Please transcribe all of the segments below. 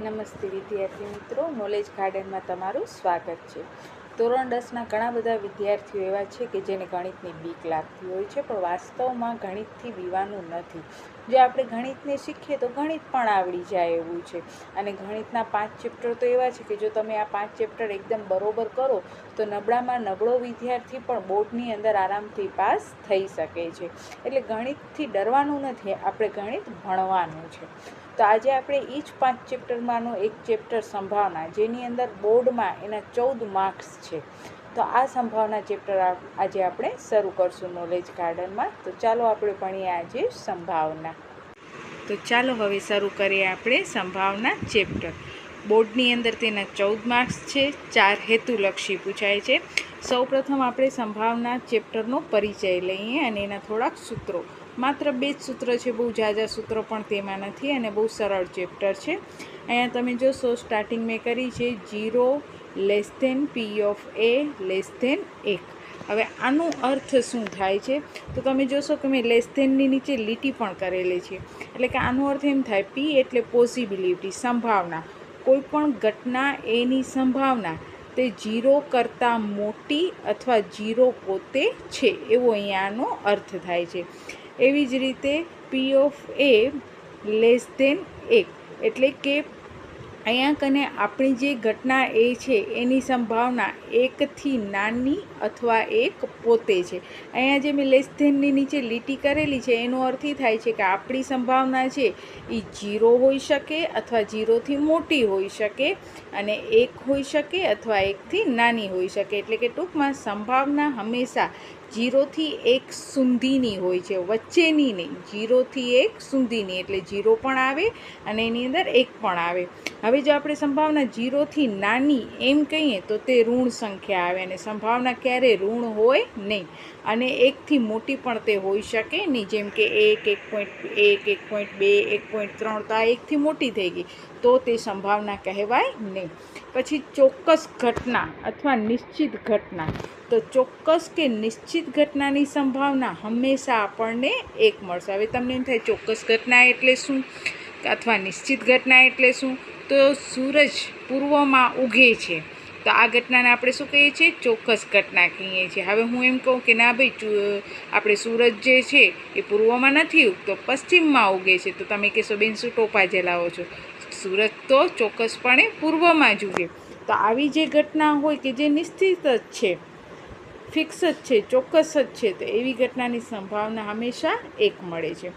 નમસ્તે વિદ્યાર્થી મિત્રો નોલેજ ગાર્ડનમાં તમારું સ્વાગત છે. ધોરણ દસના ઘણા બધા વિદ્યાર્થીઓ એવા છે કે જેને ગણિતની બીક લાગતી હોય છે, પણ વાસ્તવમાં ગણિતથી બીવાનું નથી. જો આપણે ગણિતને શીખીએ તો ગણિત પણ આવડી જાય એવું છે. અને ગણિતના પાંચ ચેપ્ટર તો એવા છે કે જો તમે આ પાંચ ચેપ્ટર એકદમ બરોબર કરો, તો નબળામાં નબળો વિદ્યાર્થી પણ બોર્ડની અંદર આરામથી પાસ થઈ શકે છે. એટલે ગણિતથી ડરવાનું નથી, આપણે ગણિત ભણવાનું છે. તો આજે આપણે એ જ પાંચ ચેપ્ટરમાંનો એક ચેપ્ટર સંભાવના, જેની અંદર બોર્ડમાં એના ચૌદ માર્ક્સ છે. તો આ સંભાવના ચેપ્ટર આજે આપણે શરૂ કરશું નોલેજ ગાર્ડનમાં તો ચાલો આપણે ભણીએ આજે સંભાવના. તો ચાલો હવે શરૂ કરીએ આપણે સંભાવના ચેપ્ટર. બોર્ડની અંદર તેના ચૌદ માર્ક્સ છે, ચાર હેતુલક્ષી પૂછાય છે. સૌપ્રથમ આપણે સંભાવના ચેપ્ટરનો પરિચય લઈએ અને એના થોડાક સૂત્રો. માત્ર બે જ સૂત્ર છે, બહુ ઝાઝા સૂત્રો પણ તેમાં નથી અને બહુ સરળ ચેપ્ટર છે. અહીંયા તમે જોશો સ્ટાર્ટિંગ મેં કરી છે zero less than P of A less than એક. હવે આનો અર્થ શું થાય છે? તો તમે જોશો કે મેં લેસ ધેનની નીચે લીટી પણ કરેલી છે. એટલે કે આનો અર્થ એમ થાય પી એટલે પોસિબિલિટી સંભાવના. કોઈ પણ ઘટના એની સંભાવના. તે જીરો કરતાં મોટી અથવા જીરો પોતે છે. એવો અહીંયાનો અર્થ થાય છે. એવી જ રીતે P of A less than એક. એટલે કે અહીંયા કને આપણી જે ઘટના એ છે, એની સંભાવના એકથી નાની અથવા એક પોતે છે. અહીંયા જે મેં લેસ ધેનની નીચે લીટી કરેલી છે, એનો અર્થ એ થાય છે કે આપણી સંભાવના છે એ જીરો હોઈ શકે અથવા જીરોથી મોટી હોઈ શકે અને એક હોઈ શકે અથવા એકથી નાની હોઈ શકે. એટલે કે ટૂંકમાં સંભાવના હંમેશા જીરોથી એક સુધીની હોય છે, વચ્ચેની નહીં જીરોથી એક સુધીની. એટલે જીરો પણ આવે અને એની અંદર એક પણ આવે. હવે જો આપણે સંભાવના જીરોથી નાની એમ કહીએ તો તે ઋણ સંખ્યા આવે અને સંભાવના ક્યારેય ઋણ હોય નહીં. અને એકથી મોટી પણ તે હોઈ શકે નહીં. જેમ કે એક એક પોઈન્ટ એક એક પોઈન્ટ બે, એક પોઈન્ટ ત્રણ તો આ એકથી મોટી થઈ ગઈ. તો તે સંભાવના કહેવાય નહીં. પછી ચોક્કસ ઘટના અથવા નિશ્ચિત ઘટના. તો ચોક્કસ કે નિશ્ચિત ઘટનાની સંભાવના હંમેશા આપણને એક મળશે. હવે તમને એમ થાય ચોક્કસ ઘટના એટલે શું? અથવા નિશ્ચિત ઘટના એટલે શું? તો સૂરજ પૂર્વમાં ઉગે છે. તો આ ઘટનાને આપણે શું કહીએ છીએ? ચોક્કસ ઘટના કહીએ છીએ. હવે હું એમ કહું કે ના ભાઈ આપણે સૂરજ જે છે એ પૂર્વમાં નથી ઉગતો પશ્ચિમમાં ઉગે છે. તો તમે કહેશો, બેન, શું ટોપા જલાવો છો? સૂરજ તો ચોક્કસપણે પૂર્વમાં જ ઉગે. તો આવી જે ઘટના હોય કે જે નિશ્ચિત જ છે, ફિક્સ જ છે, ચોક્કસ જ છે, તો એવી ઘટનાની સંભાવના હંમેશા એક મળે છે.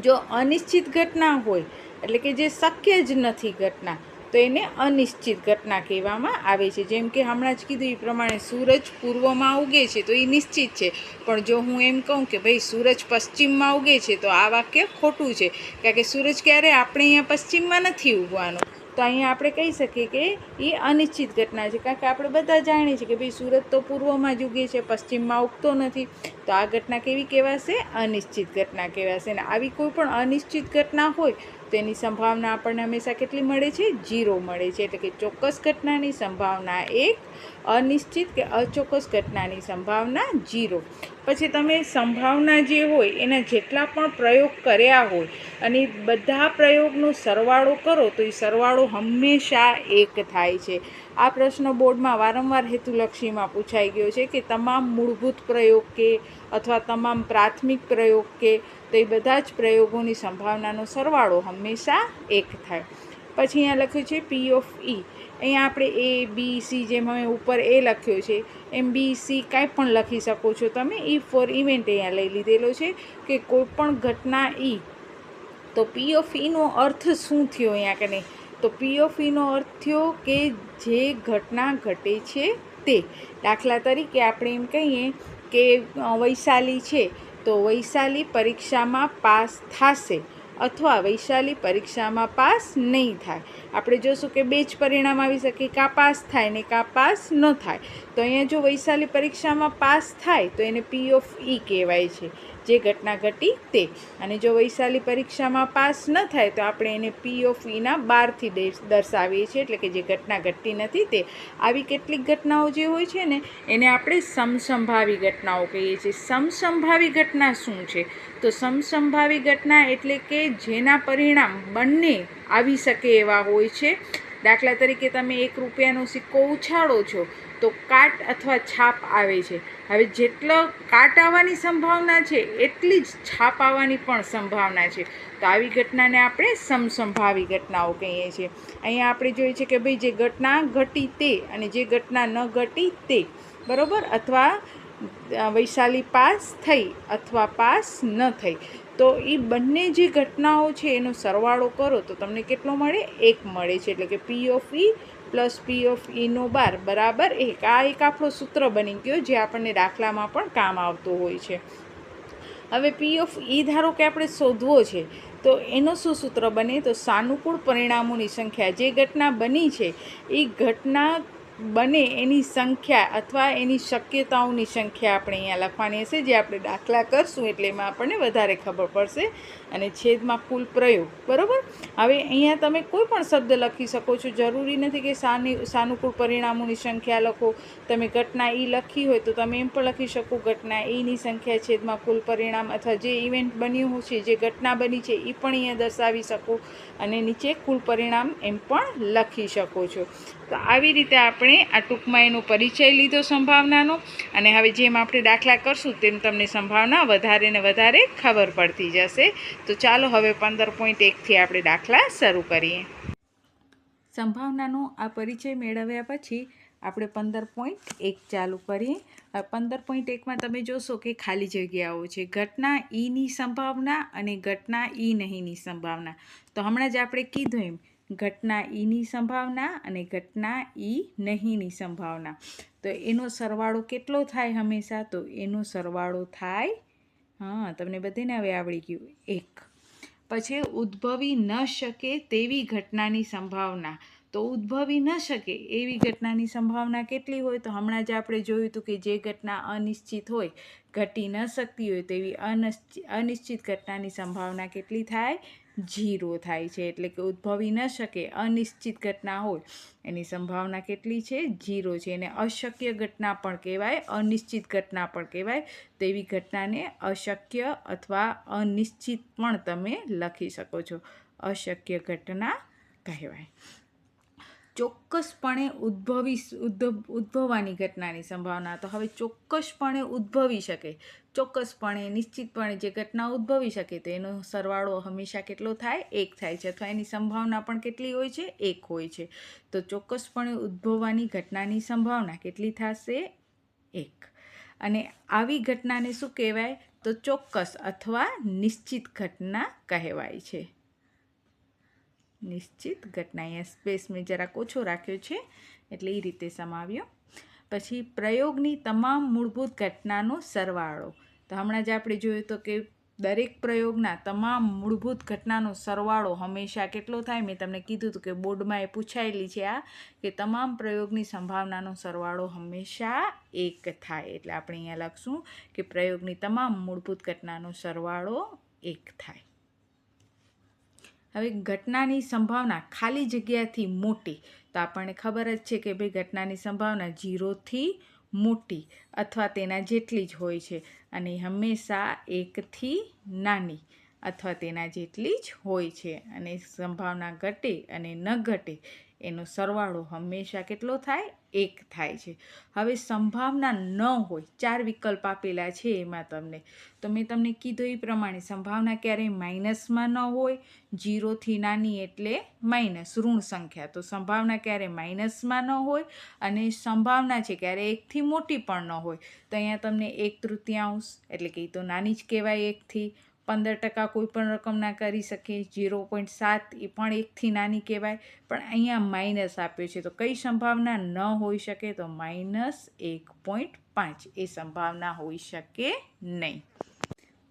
જો અનિશ્ચિત ઘટના હોય, એટલે કે જે શક્ય જ નથી ઘટના તો એને અનિશ્ચિત ઘટના કહેવામાં આવે છે. જેમ કે હમણાં જ કીધું એ પ્રમાણે સૂરજ પૂર્વમાં ઉગે છે તો એ નિશ્ચિત છે. પણ જો હું એમ કહું કે ભાઈ સૂરજ પશ્ચિમમાં ઉગે છે તો આ વાક્ય ખોટું છે. કારણ કે સૂરજ ક્યારે આપણે અહીંયા પશ્ચિમમાં નથી ઉગવાનો. તો અહીંયા આપણે કહી શકીએ કે એ અનિશ્ચિત ઘટના છે. કારણ કે આપણે બધા જાણીએ છીએ કે ભાઈ સુરત તો પૂર્વમાં જ ઉગે છે, પશ્ચિમમાં ઉગતો નથી. તો આ ઘટના કેવી કહેવાશે અનિશ્ચિત ઘટના કહેવાશે અને આવી કોઈ પણ અનિશ્ચિત ઘટના હોય, તો એની સંભાવના આપણને હંમેશા કેટલી મળે છે? જીરો મળે છે. એટલે કે ચોક્કસ ઘટનાની સંભાવના એક, અનિશ્ચિત કે અચોક્કસ ઘટનાની સંભાવના જીરો પછી તમે સંભાવના જે હોય, એના જેટલા પણ પ્રયોગ કર્યા હોય, અને બધા પ્રયોગનો સરવાળો કરો, તો એ સરવાળો હંમેશા એક થાય છે. આ પ્રશ્ન બોર્ડમાં વારંવાર હેતુલક્ષીમાં પૂછાઈ ગયો છે કે તમામ મૂળભૂત પ્રયોગ કે અથવા તમામ પ્રાથમિક પ્રયોગ કે તો એ બધા જ પ્રયોગોની સંભાવનાનો સરવાળો હંમેશા એક થાય. પછી અહીંયા લખ્યું છે પી ઓફ ઈ અહીંયા આપણે એ બી સી જેમ અમે ઉપર એ લખ્યો છે, એમ બી સી કાંઈ પણ લખી શકો છો તમે. ઈ ફોર ઇવેન્ટ અહીંયા લઈ લીધેલો છે કે કોઈ પણ ઘટના ઈ તો પી ઓફ ઈનો અર્થ શું થયો અહીંયા કને તો પી ઈનો અર્થ થયો કે જે ઘટના ઘટે છે તે. દાખલા તરીકે આપણે એમ કહીએ કે વૈશાલી છે, તો વૈશાલી પરીક્ષામાં પાસ થશે અથવા વૈશાલી પરીક્ષામાં પાસ નહીં થાય. આપણે જોશું કે બે જ પરિણામ આવી શકે, કાં પાસ થાય ને કાં પાસ ન થાય. તો અહીંયા જો વૈશાલી પરીક્ષામાં પાસ થાય, તો એને પી ઓફ ઈ કહેવાય છે. જે ઘટના ઘટી તે. અને જો વૈશાલી પરીક્ષામાં પાસ ન થાય તો આપણે એને પી ઓફ ઈના બારથી દર્શાવીએ છીએ. એટલે કે જે ઘટના ઘટતી નથી તે, આવી કેટલીક ઘટનાઓ જે હોય છે ને, એને આપણે સમસંભાવી ઘટનાઓ કહીએ છીએ. સમસંભાવી ઘટના શું છે? તો સમસંભાવી ઘટના એટલે કે જેના પરિણામ બંને આવી શકે એવા હોય છે. દાખલા તરીકે તમે એક રૂપિયાનો સિક્કો ઉછાળો છો, તો કાટ અથવા છાપ આવે છે. હવે જેટલો કાટ આવવાની સંભાવના છે, એટલી જ છાપ આવવાની પણ સંભાવના છે. તો આવી ઘટનાને આપણે સમસંભાવી ઘટનાઓ કહીએ છીએ. અહીંયા આપણે જોઈએ છે કે ભાઈ જે ઘટના ઘટી તે અને જે ઘટના ન ઘટી તે, બરાબર? અથવા વૈશાલી પાસ થઈ અથવા પાસ ન થઈ. તો એ બંને જે ઘટનાઓ છે, એનો સરવાળો કરો તો તમને કેટલો મળે? એક મળે છે. એટલે કે P of E plus P of ઈનો બાર, બરાબર? એક આ એક આપણો સૂત્ર બની ગયો જે આપણને દાખલામાં પણ કામ આવતો હોય છે. હવે પી ઓફ ઈ ધારો કે આપણે શોધવો છે, તો એનો શું સૂત્ર બને? તો સાનુકૂળ પરિણામોની સંખ્યા, જે ઘટના બની છે, એ ઘટના બને એની સંખ્યા અથવા એની શક્યતાઓની સંખ્યા આપણે અહીંયા લખવાની હશે, જે આપણે દાખલા કરશું એટલે એમાં આપણને વધારે ખબર પડશે. અને છેદમાં કુલ પ્રયોગ, બરાબર? હવે અહીંયા તમે કોઈ પણ શબ્દ લખી શકો છો. જરૂરી નથી કે સાની, સાનુકૂળ પરિણામોની સંખ્યા લખો. તમે ઘટના ઈ લખી હોય તો તમે એમ પણ લખી શકો, ઘટના ઈની સંખ્યા, છેદમાં કુલ પરિણામ અથવા જે ઇવેન્ટ બન્યું છે, જે ઘટના બની છે એ પણ અહીંયા દર્શાવી શકો અને નીચે કુલ પરિણામ એમ પણ લખી શકો છો. તો આવી રીતે આપણે આ ટૂંકમાં એનો પરિચય લીધો સંભાવનાનો અને હવે જેમ આપણે દાખલા કરશું તેમ તમને સંભાવના વધારે ને વધારે ખબર પડતી જશે. તો ચાલો હવે પંદર પોઈન્ટ એકથી આપણે દાખલા શરૂ કરીએ. સંભાવનાનો આ પરિચય મેળવ્યા પછી આપણે પંદર પોઈન્ટ એક ચાલુ કરીએ. પંદર પોઈન્ટ એકમાં તમે જોશો કે ખાલી જગ્યાઓ છે. ઘટના ઈની સંભાવના અને ઘટના ઈ નહીંની સંભાવના. તો હમણાં જ આપણે કીધું એમ, ઘટના ઈની સંભાવના અને ઘટના ઈ નહીંની સંભાવના. તો એનો સરવાળો કેટલો થાય હંમેશા? તો એનો સરવાળો થાય હા, તમને બધાને હવે આવડી ગયું. એક. પછી ઉદ્ભવી ન શકે તેવી ઘટનાની સંભાવના. તો ઉદ્ભવી ન શકે એવી ઘટનાની સંભાવના કેટલી હોય? તો હમણાં જ આપણે જોયું હતું કે જે ઘટના અનિશ્ચિત હોય, ઘટી ન શકતી હોય તેવી અનિશ્ચિત ઘટનાની સંભાવના કેટલી થાય? જીરો થાય છે એટલે કે ઉદ્ભવી ન શકે, અનિશ્ચિત ઘટના હોય. એની સંભાવના કેટલી છે? જીરો છે. એને અશક્ય ઘટના પણ કહેવાય, અનિશ્ચિત ઘટના પણ કહેવાય. તેવી ઘટનાને અશક્ય અથવા અનિશ્ચિત પણ તમે લખી શકો છો. અશક્ય ઘટના કહેવાય. ચોક્કસપણે ઉદ્ભવી ઉદ્ભવવાની ઘટનાની સંભાવના તો હવે ચોક્કસપણે ઉદ્ભવી શકે. ચોક્કસપણે, નિશ્ચિતપણે જે ઘટના ઉદ્ભવી શકે તો એનો સરવાળો હંમેશા કેટલો થાય? એક થાય છે. અથવા એની સંભાવના પણ કેટલી હોય છે? એક હોય છે. તો ચોક્કસપણે ઉદ્ભવવાની ઘટનાની સંભાવના કેટલી થશે? એક. અને આવી ઘટનાને શું કહેવાય? તો ચોક્કસ અથવા નિશ્ચિત ઘટના કહેવાય છે. નિશ્ચિત ઘટના અહીંયા સ્પેસ મેં જરાક ઓછો રાખ્યો છે એટલે એ રીતે સમાવ્યો. પછી પ્રયોગની તમામ મૂળભૂત ઘટનાનો સરવાળો. તો હમણાં જ આપણે જોયું તો કે દરેક પ્રયોગના તમામ મૂળભૂત ઘટનાનો સરવાળો હંમેશા કેટલો થાય? મેં તમને કીધું હતું કે બોર્ડમાં એ પૂછાયેલી છે આ, કે તમામ પ્રયોગની સંભાવનાનો સરવાળો હંમેશા એક થાય. એટલે આપણે અહીંયા લખશું કે પ્રયોગની તમામ મૂળભૂત ઘટનાનો સરવાળો એક થાય. હવે ઘટનાની સંભાવના ખાલી જગ્યાથી મોટી. તો આપણને ખબર જ છે કે ભાઈ ઘટનાની સંભાવના જીરોથી મોટી અથવા તેના જેટલી જ હોય છે અને હંમેશા એકથી નાની અથવા તેના જેટલી જ હોય છે અને સંભાવના ઘટે અને ન ઘટે એનો સરવાળો હંમેશા કેટલો થાય? એક થાય છે. હવે સંભાવના ન હોય, ચાર વિકલ્પ આપેલા છે એમાં તમને. તો મેં તમને કીધું એ પ્રમાણે સંભાવના ક્યારેય માઇનસમાં ન હોય જીરોથી નાની એટલે માઇનસ, ઋણ સંખ્યા. તો સંભાવના ક્યારે માઇનસમાં ન હોય અને સંભાવના છે ક્યારે એકથી મોટી પણ ન હોય. તો અહીંયા તમને એક તૃતીયાંશ, એટલે કે એ તો નાની જ કહેવાય એકથી. પંદર ટકા કોઈપણ રકમના કરી શકીએ ઝીરો પોઈન્ટ સાત એ પણ એકથી નાની કહેવાય, પણ અહીંયા માઇનસ આપ્યો છે. તો કઈ સંભાવના ન હોઈ શકે તો માઇનસ એક પોઈન્ટ પાંચ એ સંભાવના હોઈ શકે નહીં.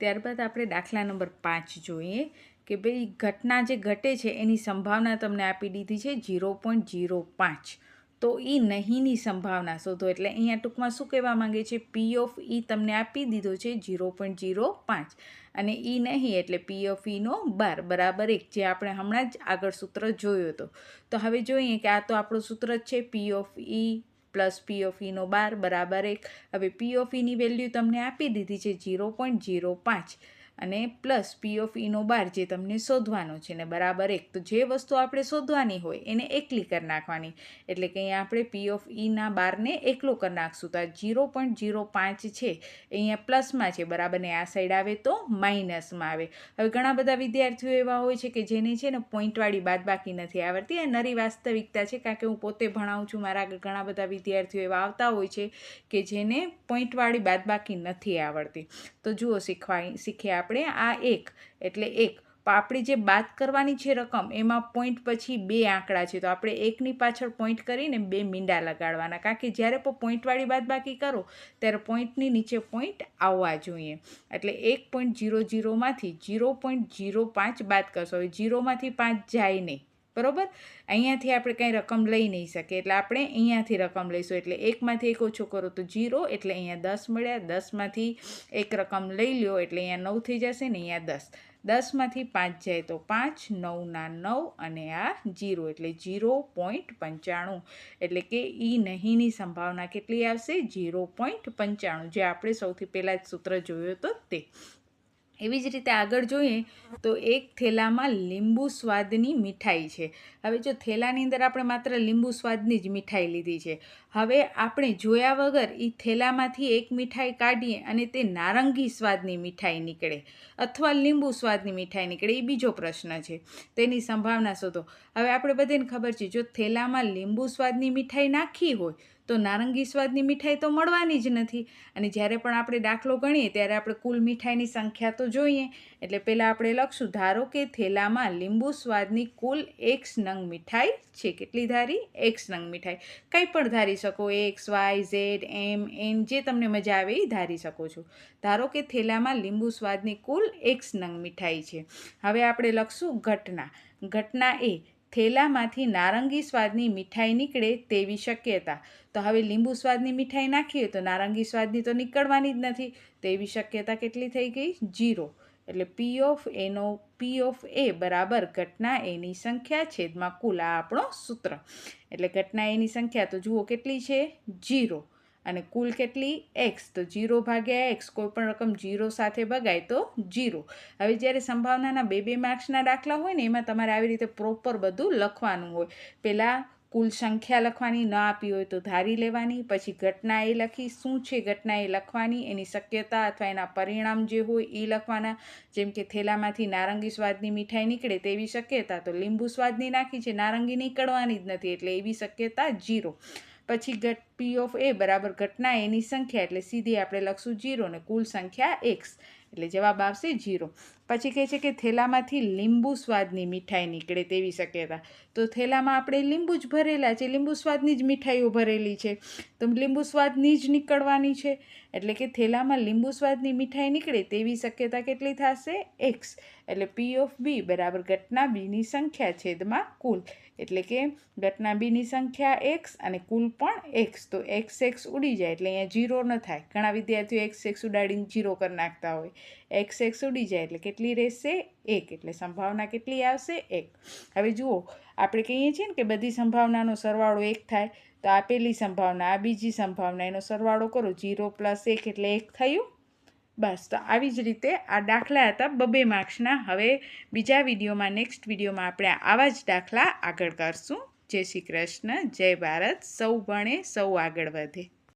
ત્યારબાદ આપણે દાખલા નંબર પાંચ જોઈએ કે ભાઈ ઘટના જે ઘટે છે એની સંભાવના તમને આપી દીધી છે ઝીરો પોઈન્ટ ઝીરો પાંચ. તો એ નહીંની સંભાવના શોધો. એટલે અહીંયા ટૂંકમાં શું કહેવા માંગે છે? પી ઓફ ઈ તમને આપી દીધો છે ઝીરો પોઈન્ટ ઝીરો પાંચ. અને ઈ નહીં એટલે પી ઓફ ઈનો બાર. બરાબર એક. જે આપણે હમણાં જ આગળ સૂત્ર જોયો હતો. તો હવે જોઈએ કે આ તો આપણું સૂત્ર જ છે. P of E plus P of ઈનો બાર. બરાબર એક. હવે પી ઓફ ઈની વેલ્યુ તમને આપી દીધી છે ઝીરો પોઈન્ટ ઝીરો પાંચ. અને પ્લસ પી ઓફ ઈનો બાર જે તમને શોધવાનો છે ને બરાબર એક, તો જે વસ્તુ આપણે શોધવાની હોય એને એકલી કરી નાખવાની. એટલે કે અહીંયા આપણે પી ઓફ ઈના બારને એકલો કરી નાખશું. તો આ જીરો પોઈન્ટ જીરો પાંચ છે, અહીંયા પ્લસમાં છે બરાબર, ને આ સાઈડ આવે તો માઇનસમાં આવે. હવે ઘણા બધા વિદ્યાર્થીઓ એવા હોય છે કે જેને છે ને પોઈન્ટવાળી બાદબાકી નથી આવડતી. એ નરી વાસ્તવિકતા છે, કારણ કે હું પોતે ભણાવું છું, મારા ઘણા બધા વિદ્યાર્થીઓ એવા આવતા હોય છે કે જેને પોઈન્ટવાળી બાદબાકી નથી આવડતી. તો જુઓ શીખવા શીખ્યા આપણે આ એક, એટલે એક. આપણી જે બાદ કરવાની છે રકમ, એમાં પોઈન્ટ પછી બે આંકડા છે. તો આપણે એકની પાછળ પોઈન્ટ કરીને બે મીંડા લગાડવાના. કારણ કે જ્યારે પણ પોઈન્ટવાળી બાદ બાકી કરો, ત્યારે પોઈન્ટની નીચે પોઈન્ટ આવવા જોઈએ. એટલે એક પોઈન્ટ જીરો જીરોમાંથી જીરો પોઈન્ટ જીરો પાંચ બાદ કરશો. હવે જીરોમાંથી પાંચ જાય નહીં. બરાબર? અહીંયાથી આપણે કંઈ રકમ લઈ નહીં શકીએ. એટલે આપણે અહીંયાથી રકમ લઈશું. એટલે એકમાંથી એક ઓછો કરો તો જીરો, એટલે અહીંયા દસ મળ્યા. દસમાંથી એક રકમ લઈ લ્યો, એટલે અહીંયા નવ થઈ જશે ને અહીંયા દસ. દસમાંથી પાંચ જાય તો પાંચ, નવના નવ અને આ જીરો, એટલે જીરો પોઈન્ટ પંચાણું. એટલે કે એ નહીંની સંભાવના કેટલી આવશે? જીરો પોઈન્ટ પંચાણું. જે આપણે સૌથી પહેલાં જ સૂત્ર જોયું હતું તે. એવી જ રીતે આગળ જોઈએ તો એક થેલામાં લીંબુ સ્વાદની મીઠાઈ છે. હવે જો થેલાની અંદર આપણે માત્ર લીંબુ સ્વાદની જ મીઠાઈ લીધી છે. હવે આપણે જોયા વગર એ થેલામાંથી એક મીઠાઈ કાઢીએ અને તે નારંગી સ્વાદની મીઠાઈ નીકળે અથવા લીંબુ સ્વાદની મીઠાઈ નીકળે એ બીજો પ્રશ્ન છે. તેની સંભાવના શોધો. હવે આપણે બધાને ખબર છે, જો થેલામાં લીંબુ સ્વાદની મીઠાઈ નાખી હોય તો નારંગી સ્વાદની મીઠાઈ તો મળવાની જ નથી. અને જ્યારે પણ આપણે દાખલો ગણીએ, ત્યારે આપણે કુલ મીઠાઈની સંખ્યા તો જોઈએ. એટલે પહેલાં આપણે લખશું, ધારો કે થેલામાં લીંબુ સ્વાદની કુલ એક્સ નંગ મીઠાઈ છે. કેટલી ધારી? એક્સ નંગ મીઠાઈ. કંઈ પણ ધારી શકો, X, Y, Z, M, N, જે તમને મજા આવે એ ધારી શકો છો. ધારો કે થેલામાં લીંબુ સ્વાદની કુલ એક્સ નંગ મીઠાઈ છે. હવે આપણે લખશું, ઘટના. ઘટના એ થેલામાંથી નારંગી સ્વાદની મીઠાઈ નીકળે તેવી શક્યતા. તો હવે લીંબુ સ્વાદની મીઠાઈ નાખીએ તો નારંગી સ્વાદની તો નીકળવાની જ નથી. તેવી શક્યતા કેટલી થઈ ગઈ? જીરો એટલે પી ઓફ એનો પી ઓફ એ બરાબર ઘટના એની સંખ્યા છેદમાં કુલ આ આપણો સૂત્ર. એટલે ઘટના એની સંખ્યા તો જુઓ કેટલી છે? જીરો અને કુલ કેટલી? એક્સ તો જીરો ભાગ્યા એક્સ કોઈપણ રકમ જીરો સાથે ભગાય તો જીરો હવે જ્યારે સંભાવનાના બે બે માર્ક્સના દાખલા હોય ને, એમાં તમારે આવી રીતે પ્રોપર બધું લખવાનું હોય. પહેલાં કુલ સંખ્યા લખવાની, ન આપી હોય તો ધારી લેવાની, પછી ઘટના એ લખી, શું છે ઘટના એ લખવાની, એની શક્યતા અથવા એના પરિણામ જે હોય એ લખવાના. જેમ કે થેલામાંથી નારંગી સ્વાદની મીઠાઈ નીકળે તેવી શક્યતા. તો લીંબુ સ્વાદની નાખી છે, નારંગી નીકળવાની જ નથી, એટલે એવી શક્યતા જીરો પછી ઘટ પી ઓફ એ બરાબર ઘટના એની સંખ્યા, એટલે સીધી આપણે લખશું જીરો ને કુલ સંખ્યા એક્સ એટલે જવાબ આવશે જીરો. પછી કહે છે કે થેલામાંથી લીંબુ સ્વાદની મીઠાઈ નીકળે તેવી શક્યતા. તો થેલામાં આપણે લીંબુ જ ભરેલા છે, લીંબુ સ્વાદની જ મીઠાઈઓ ભરેલી છે. તો લીંબુ સ્વાદની જ નીકળવાની છે. એટલે કે થેલામાં લીંબુ સ્વાદની મીઠાઈ નીકળે તેવી શક્યતા કેટલી થશે? એક્સ એટલે પી ઓફ બી બરાબર ઘટના બીની સંખ્યા છેદમાં કુલ. એટલે કે ઘટના બીની સંખ્યા એક્સ અને કુલ પણ એક્સ તો એક્સ એક્સ ઉડી જાય એટલે અહીંયા જીરો ન થાય. ઘણા વિદ્યાર્થીઓ એક્સ એક્સ ઉડાડીને જીરો કરી નાખતા હોય. એક્સ એક્સ ઉડી જાય એટલે કેટલી રહેશે? એક. એટલે સંભાવના કેટલી આવશે? એક. હવે જુઓ, આપણે કહીએ છીએ ને કે બધી સંભાવનાનો સરવાળો એક થાય, તો આ પહેલી સંભાવના, આ બીજી સંભાવના, એનો સરવાળો કરો જીરો પ્લસ એક એટલે એક થયું. બસ, તો આવી જ રીતે આ દાખલા હતા બબે માર્ક્સના. હવે બીજા વિડીયોમાં, નેક્સ્ટ વિડીયોમાં આપણે આવા જ દાખલા આગળ કરશું. જય શ્રી કૃષ્ણ, જય ભારત, સૌ ભણે, સૌ આગળ વધે.